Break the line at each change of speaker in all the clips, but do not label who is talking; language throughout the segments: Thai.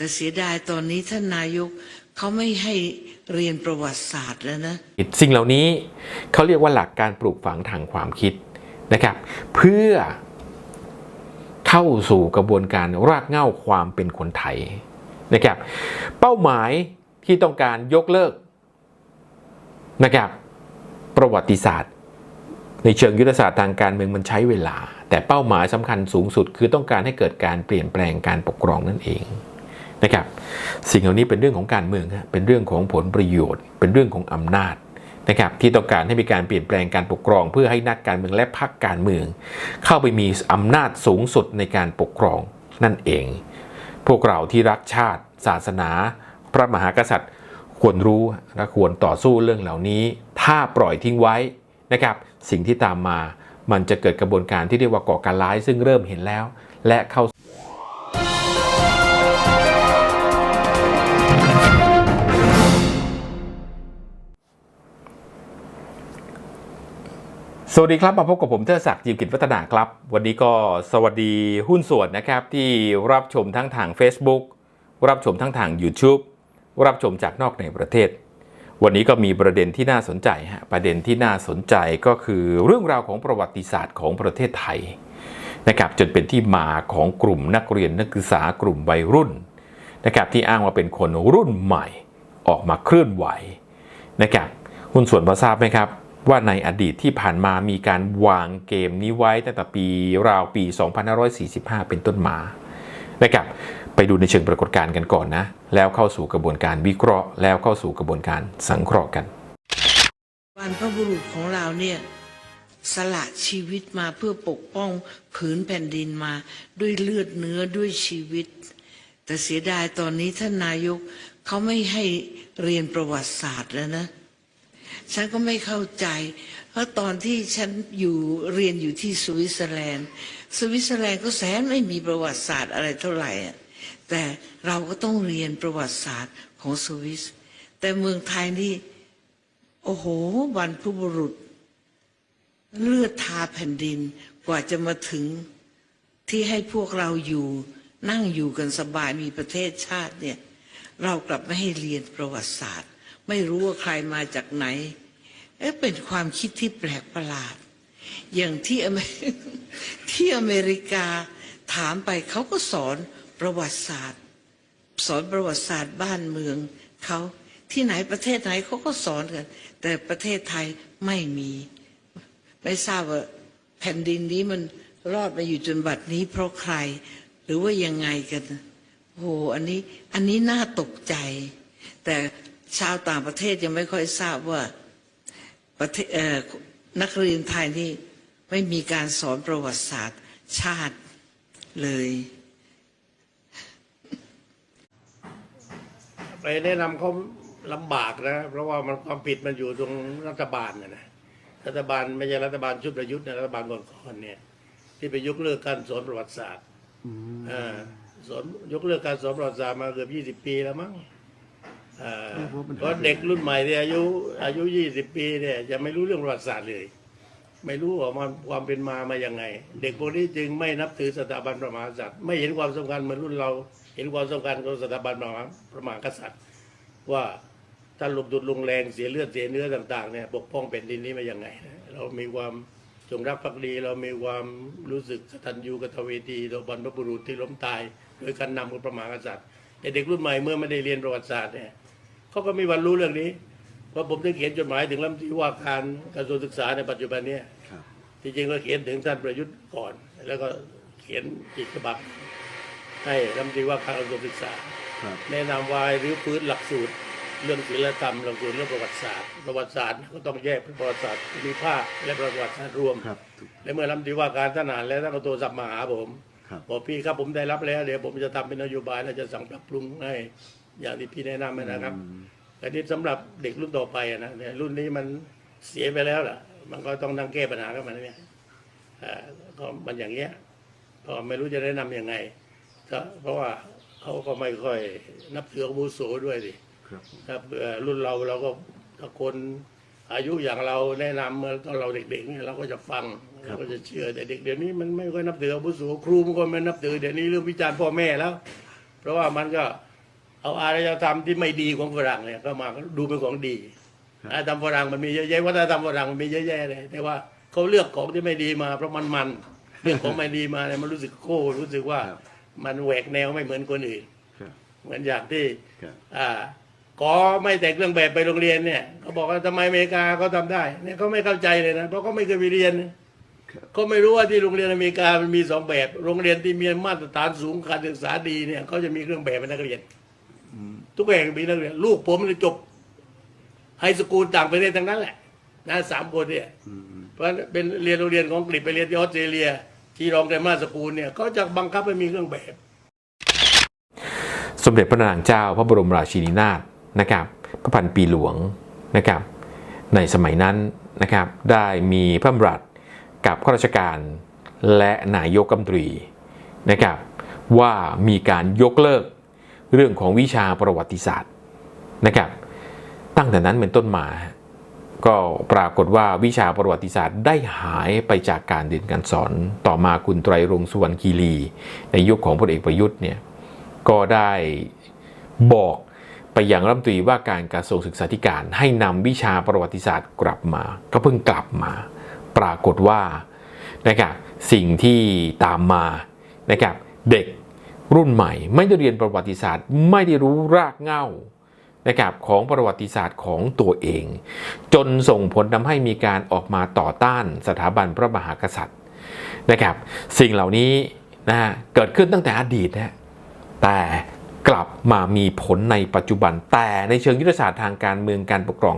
แต่เสียดายตอนนี้ท่านนายกเขาไม่ให้เรียนประวัติศาสตร์แล้วนะ
สิ่งเหล่านี้เขาเรียกว่าหลักการปลูกฝังทางความคิดนะครับ เพื่อเข้าสู่กระบวนการรากเหง้าความเป็นคนไทยนะครับ เป้าหมายที่ต้องการยกเลิกนะครับประวัติศาสตร์ ในเชิงยุทธศาสตร์ทางการเมืองมันใช้เวลา แต่เป้าหมายสำคัญสูงสุดคือต้องการให้เกิดการเปลี่ยนแปลงการปกครองนั่นเอง นะครับ สิ่งเหล่านี้เป็นเรื่องของการเมืองเป็นเรื่องของผลประโยชน์ เป็นเรื่องของอำนาจนะครับที่ต้องการให้มีการเปลี่ยนแปลงการปกครอง เพื่อให้นักการเมืองและพรรคการเมือง เข้าไปมีอำนาจสูงสุดในการปกครองนั่นเอง พวกเราที่รักชาติ ศาสนา พระมหากษัตริย์ ควรรู้และควรต่อสู้เรื่องเหล่านี้ ถ้าปล่อยทิ้งไว้นะครับสิ่งที่ตามมามันจะเกิดกระบวนการที่เรียกว่าก่อการร้ายซึ่งเริ่มเห็นแล้ว และเข้า สวัสดีครับมาพบกับผมเทอศักดิ์จิมกิจวัฒนาครับ วันนี้ก็สวัสดีหุ้นส่วนนะครับ ที่รับชมทั้งทาง Facebook รับชมทั้งทาง YouTube รับชมจากนอกในประเทศ วันนี้ก็มีประเด็นที่น่าสนใจฮะประเด็นที่น่าสนใจก็คือเรื่องราวของประวัติศาสตร์ของประเทศไทยนะครับจนเป็นที่มาของกลุ่มนักเรียนนักศึกษากลุ่มวัยรุ่นนะครับที่อ้างว่าเป็นคนรุ่นใหม่ออกมาเคลื่อนไหวนะครับหุ้นส่วนพอทราบไหมครับ ว่าในอดีตที่ผ่านมามีการวางเกมนี้ไว้ตั้งแต่ปีราวปี 2545 เป็นต้นมานะครับไปดูในเชิงปรากฏการณ์กันก่อนนะ แล้วเข้าสู่กระบวนการวิเคราะห์ แล้วเข้าสู่กระบวนการสังเคราะห์กัน
บรรพบุรุษของเราเนี่ยสละชีวิตมาเพื่อปกป้องผืนแผ่นดินมาด้วยเลือดเนื้อด้วยชีวิต แต่เสียดายตอนนี้ท่านนายกเขาไม่ให้เรียนประวัติศาสตร์แล้วนะ ฉันก็ไม่เข้าใจ เพราะตอนที่ฉันอยู่เรียนอยู่ที่สวิตเซอร์แลนด์ สวิตเซอร์แลนด์ก็แสนไม่มีประวัติศาสตร์อะไรเท่าไหร่อะแต่เราก็ต้องเรียนประวัติศาสตร์ของสวิส แต่เมืองไทยนี่ โอ้โหบรรพบุรุษ เลือดทาแผ่นดินกว่าจะมาถึงที่ให้พวกเราอยู่ นั่งอยู่กันสบายมีประเทศชาติเนี่ย เรากลับไม่ให้เรียนประวัติศาสตร์ ไม่รู้ว่าใครมาจากไหน เอ๊ะเป็นความคิดที่แปลกประหลาด อย่างที่อเมที่อเมริกาถามไปเขาก็สอนประวัติศาสตร์ สอนประวัติศาสตร์บ้านเมืองเขาที่ไหนประเทศไหนเขาก็สอนกัน แต่ประเทศไทยไม่มี ไม่ทราบว่าแผ่นดินนี้มันรอดมาอยู่จนบัดนี้เพราะใคร หรือว่ายังไงกันโอ้โหอันนี้อันนี้น่าตกใจ แต่ ชาวต่างประเทศยังไม่ค่อยทราบว่าประเทศเอ่อนักเรียนไทยนี่ไม่มีการสอนประวัติศาสตร์ชาติเลย
ไปแนะนำเขาลำบากนะ เพราะว่ามันความผิดมันอยู่ตรงรัฐบาลนะนะรัฐบาลไม่ใช่รัฐบาลชุดประยุทธ์นะรัฐบาลก่อนๆเนี่ย ที่ไปยกเลิกการสอนประวัติศาสตร์อ่าสอนยกเลิกการสอนประวัติศาสตร์มาเกือบยี่สิบปีแล้วมั้งอ่า เพราะเด็กรุ่นใหม่ที่อายุ อายุยี่สิบปีเนี่ยจะไม่รู้เรื่องประวัติศาสตร์เลย ไม่รู้ว่ามันความเป็นมามายังไง เด็กพวกนี้จึงไม่นับถือสถาบันพระมหากษัตริย์ ไม่เห็นความสำคัญเหมือนรุ่นเรา เห็นความสำคัญของสถาบันพระมหาพระมหากษัตริย์ ว่าถ้าลงทุนลงแรงเสียเลือดเสียเนื้อต่างๆเนี่ยปกป้องแผ่นดินนี้มาอย่างไงนะเรามีความจงรักภักดีเรามีความรู้สึกกตัญญูกตเวทีต่อบรรพบุรุษที่ล้มตายโดยการนำของพระมหากษัตริย์แต่เด็กรุ่นใหม่เมื่อไม่ได้เรียนประวัติศาสตร์เนี่ย เขาก็ไม่มีวันรู้เรื่องนี้เพราะผมได้เขียนจดหมายถึงรัฐมนตรีว่าการกระทรวงศึกษาในปัจจุบันเนี้ที่จริงก็เขียนถึงท่านประยุทธ์ก่อน แล้วก็เขียนอีกฉบับให้รัฐมนตรีว่าการกระทรวงศึกษา
ครับ
แนะนำวายหรือพื้นหลักสูตรเรื่องศิลธรรมหลักสูตรเรื่องประวัติศาสตร์ประวัติศาสตร์ก็ต้องแยกเป็นประวัติศาสตร์ภูมิภาคและประวัติศาสตร์รวม
ครับถูก
และเมื่อรัฐมนตรีว่าการท่านอ่านแล้วท่านก็โทรศัพท์มาหาผม
ครับ
บอกพี่ครับผมได้รับแล้วเดี๋ยวผมจะทำเป็นนโยบายและจะสั่งปรับปรุงให้ อย่างที่พี่แนะนำนะครับแต่นี่สำหรับเด็กรุ่นต่อไปอะนะเนี่ยรุ่นนี้มันเสียไปแล้วล่ะ มันก็ต้องนั่งแก้ปัญหากับมันเนี่ยอ่าก็มันอย่างเงี้ยก็ไม่รู้จะแนะนำยังไงก็เพราะว่าเขาก็ไม่ค่อยนับถืออาวุโสด้วยสิ
ครับ
ครับเอ่อรุ่นเราเราก็ถ้าคนอายุอย่างเราแนะนำเมื่อตอนเราเด็กๆเนี่ยเราก็จะฟังเราก็จะเชื่อแต่เด็กเดี๋ยวนี้มันไม่ค่อยนับถืออาวุโสครูมันก็ไม่นับถือเดี๋ยวนี้เรื่องวิจารณ์พ่อแม่แล้ว เพราะว่ามันก็ เอาอารยธรรมที่ไม่ดีของฝรั่งเนี่ยก็มาดูเป็นของดีอารยธรรมฝรั่งมันมีเยอะแยะวัฒนธรรมฝรั่งมันมีเยอะแยะเลยแต่ว่าเขาเลือกของที่ไม่ดีมาเพราะมันมันเรื่องของไม่ดีมาเนี่ยมันรู้สึกโก้รู้สึกว่า
ครับ
มันแหวกแนวไม่เหมือนคนอื่น
ครับ
เหมือนอย่างที่
ครับ
อ่าก็ไม่แต่งเครื่องแบบไปโรงเรียนเนี่ยเขาบอกว่าทำไมอเมริกาเขาทำได้เนี่ยเขาไม่เข้าใจเลยนะเพราะเขาไม่เคยไปเรียน
ครับ
เขาไม่รู้ว่าที่โรงเรียนอเมริกามันมีสองแบบ โรงเรียนที่มีมาตรฐานสูงการศึกษาดีเนี่ยเขาจะมีเครื่องแบบเป็นนักเรียน ทุกแห่งมีนักเรียนลูกผมเนี่ยจบไฮสคูลต่างประเทศทั้งนั้นแหละนะสามคนเนี่ย
อืม
เพราะฉะนั้นเป็นเรียนโรงเรียนของอังกฤษไปเรียนที่ออสเตรเลีย ที่รองแกรมมาสคูลเนี่ยเขาจะบังคับให้มีเครื่องแบบ
สมเด็จพระนางเจ้าพระบรมราชินีนาถนะครับ พระพันปีหลวงนะครับ ในสมัยนั้นนะครับ ได้มีพระดำรัสกับข้าราชการและนายกรัฐมนตรีนะครับ ว่ามีการยกเลิก เรื่องของวิชาประวัติศาสตร์นะครับ ตั้งแต่นั้นเป็นต้นมา ก็ปรากฏว่าวิชาประวัติศาสตร์ได้หายไปจากการเรียนการสอน ต่อมาคุณไตรรงสุวรรณคีรี ในยุคของพลเอกประยุทธ์เนี่ยก็ได้บอกไปยังรัฐมนตรีว่าการกระทรวงศึกษาธิการให้นำวิชาประวัติศาสตร์กลับมา ก็เพิ่งกลับมา ปรากฏว่านะครับสิ่งที่ตามมานะครับเด็ก รุ่นใหม่ ไม่ได้เรียนประวัติศาสตร์ ไม่ได้รู้รากเหง้านะครับของประวัติศาสตร์ของตัวเอง จนส่งผลทำให้มีการออกมาต่อต้านสถาบันพระมหากษัตริย์นะครับ สิ่งเหล่านี้นะฮะเกิดขึ้นตั้งแต่อดีตนะแต่กลับมามีผลในปัจจุบัน แต่ในเชิงยุทธศาสตร์ทางการเมืองการปกครอง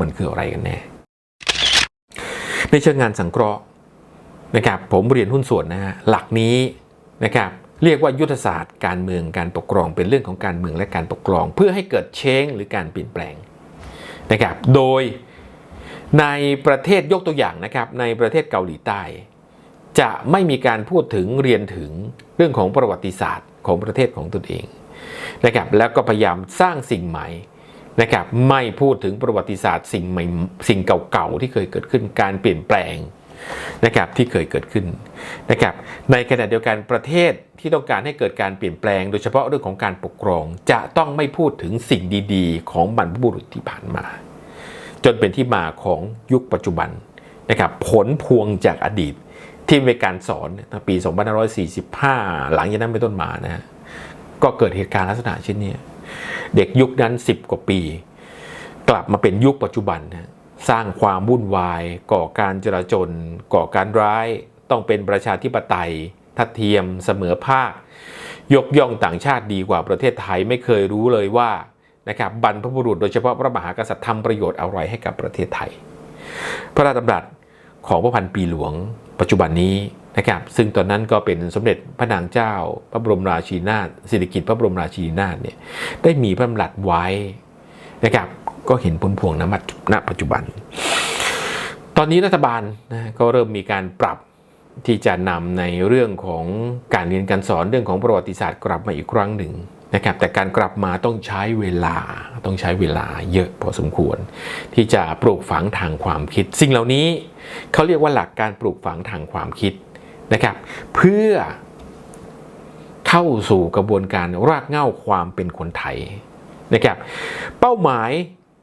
มันคืออะไรกันแน่ ในเชิงงานสังเคราะห์นะครับผมเรียนหุ้นส่วนนะฮะหลักนี้นะครับ เรียกว่ายุทธศาสตร์การเมืองการปกครองเป็นเรื่องของการเมืองและการปกครอง เพื่อให้เกิดเชงหรือการเปลี่ยนแปลงนะครับ โดยในประเทศยกตัวอย่างนะครับในประเทศเกาหลีใต้ จะไม่มีการพูดถึงเรียนถึงเรื่องของประวัติศาสตร์ของประเทศของตนเองนะครับแล้วก็พยายามสร้างสิ่งใหม่นะครับไม่พูดถึงประวัติศาสตร์สิ่งใหม่สิ่งเก่าๆที่เคยเกิดขึ้นการเปลี่ยนแปลง นะครับที่เคยเกิดขึ้นนะครับในขณะเดียวกันประเทศที่ต้องการให้เกิดการเปลี่ยนแปลง โดยเฉพาะเรื่องของการปกครอง จะต้องไม่พูดถึงสิ่งดี ๆ ของบรรพบุรุษที่ผ่านมา จนเป็นที่มาของยุคปัจจุบันนะครับผลพวงจากอดีตที่มีการสอนตั้งปี 2545 หลังจากนั้นเป็นต้นมานะฮะก็เกิดเหตุการณ์ลักษณะเช่นนี้เด็กยุคนั้น 10 กว่าปี กลับมาเป็นยุคปัจจุบันนะ สร้างความวุ่นวาย ก่อการจราจน ก่อการร้าย ต้องเป็นประชาธิปไตย ทัดเทียมเสมอภาค ยกย่องต่างชาติดีกว่าประเทศไทยไม่เคยรู้เลยว่านะครับบรรพบุรุษโดยเฉพาะพระมหากษัตริย์ทำประโยชน์อะไรให้กับประเทศไทย พระราชดำรัสของพระพันปีหลวง ปัจจุบันนี้นะครับซึ่งตอนนั้นก็เป็นสมเด็จพระนางเจ้า พระบรมราชินีนาถสิริกิติ์พระบรมราชินีนาถเนี่ยได้มีพระดำรัสไว้นะครับ ก็เห็นผลพวงณณปัจจุบัน ตอนนี้รัฐบาลนะก็เริ่มมีการปรับที่จะนำในเรื่องของการเรียนการสอนเรื่องของประวัติศาสตร์กลับมาอีกครั้งหนึ่งนะครับแต่การกลับมาต้องใช้เวลาต้องใช้เวลาเยอะพอสมควร ที่จะปลูกฝังทางความคิด สิ่งเหล่านี้เขาเรียกว่าหลักการปลูกฝังทางความคิดนะครับ เพื่อเข้าสู่กระบวนการรากเหง้าความเป็นคนไทยนะครับ เป้าหมาย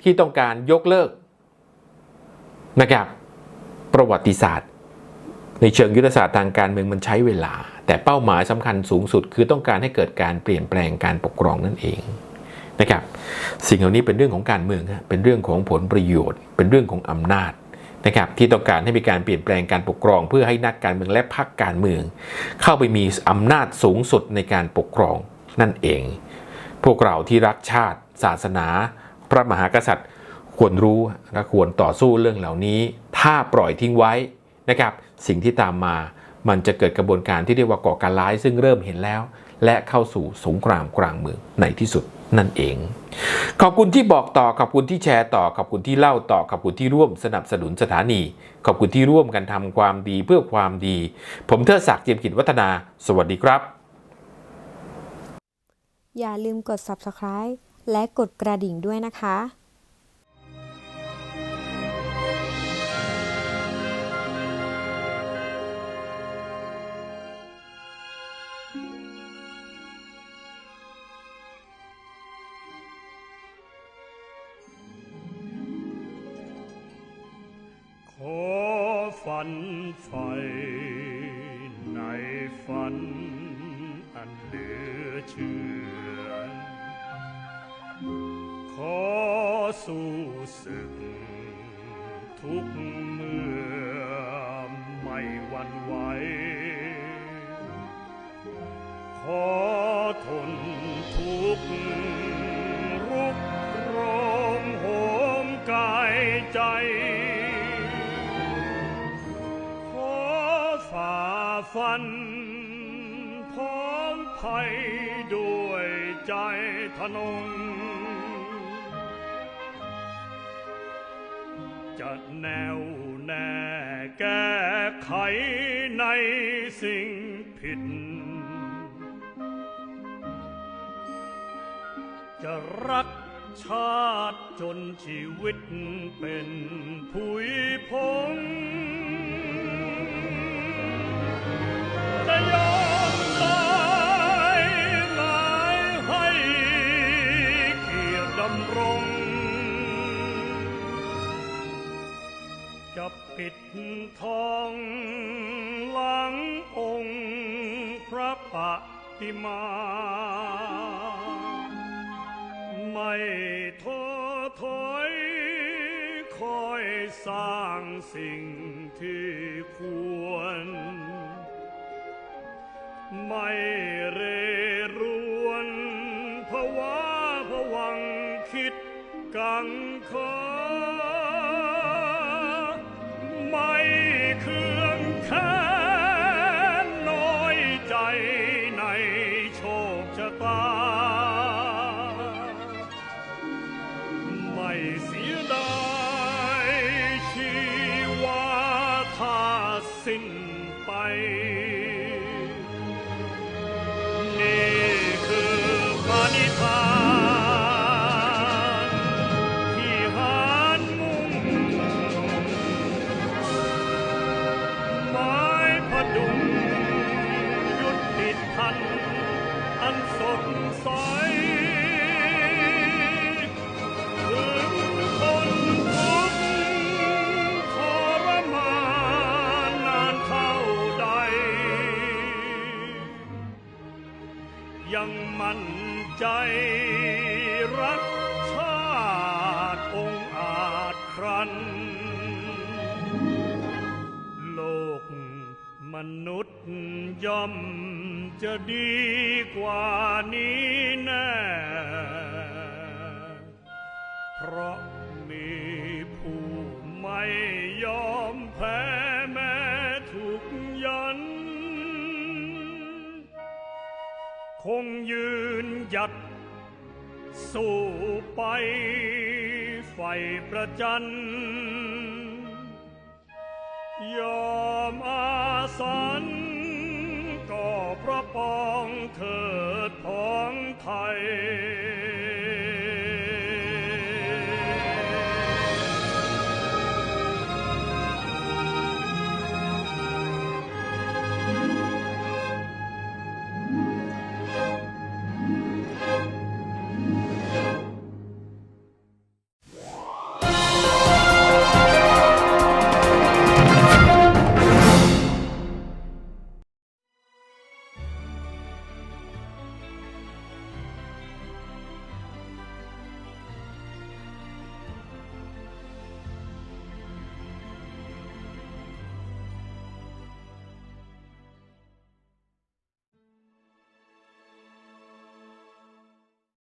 ที่ต้องการยกเลิกนะครับประวัติศาสตร์ ในเชิงยุทธศาสตร์ทางการเมืองมันใช้เวลา แต่เป้าหมายสำคัญสูงสุด คือต้องการให้เกิดการเปลี่ยนแปลงการปกครองนั่นเองนะครับสิ่งเหล่านี้เป็นเรื่องของการเมืองเป็นเรื่องของผลประโยชน์ เป็นเรื่องของอำนาจนะครับที่ต้องการให้มีการเปลี่ยนแปลงการปกครอง เพื่อให้นักการเมืองและพรรคการเมือง เข้าไปมีอำนาจสูงสุดในการปกครองนั่นเอง พวกเราที่รักชาติ ศาสนา พระมหากษัตริย์ควรรู้และควรต่อสู้เรื่องเหล่านี้ ถ้าปล่อยทิ้งไว้นะครับ สิ่งที่ตามมามันจะเกิดกระบวนการที่เรียกว่าก่อการร้ายซึ่งเริ่มเห็นแล้ว และเข้าสู่สงครามกลางเมืองในที่สุดนั่นเอง ขอบคุณที่บอกต่อขอบคุณที่แชร์ต่อขอบคุณที่เล่าต่อขอบคุณที่ร่วมสนับสนุนสถานี ขอบคุณที่ร่วมกันทำความดีเพื่อความดี ผมเทิดศักดิ์เจียมกิจวัฒนา สวัสดีครับ
อย่าลืมกด subscribe และกดกระดิ่งด้วยนะคะ
ในฝันอันเหลือเชื่อ สู้ศึก ทุกเมื่อไม่หวันไหว ขอทนทุกข์รุกรมโหมกายใจ ขอฝ่าฟันพ้องภัยด้วยใจทนง จะแนวแน่แก้ไขในสิ่งผิด จะรักชาติจนชีวิตเป็นผุยพง ติมา ไม่ท้อถอย คอยสร้างสิ่งที่ควร ไม่เร สดใส ถึงคนทุกข์ทรมานนานเท่าใด ยังมั่นใจ นุษย์ย่อมจะดีกว่านี้แน่ เพราะมีผู้ไม่ยอมแพ้แม้ถูกยัน คงยืนหยัดสู้ไปไฟประจันยอม สันก็พระปองเถิดพ้องไทย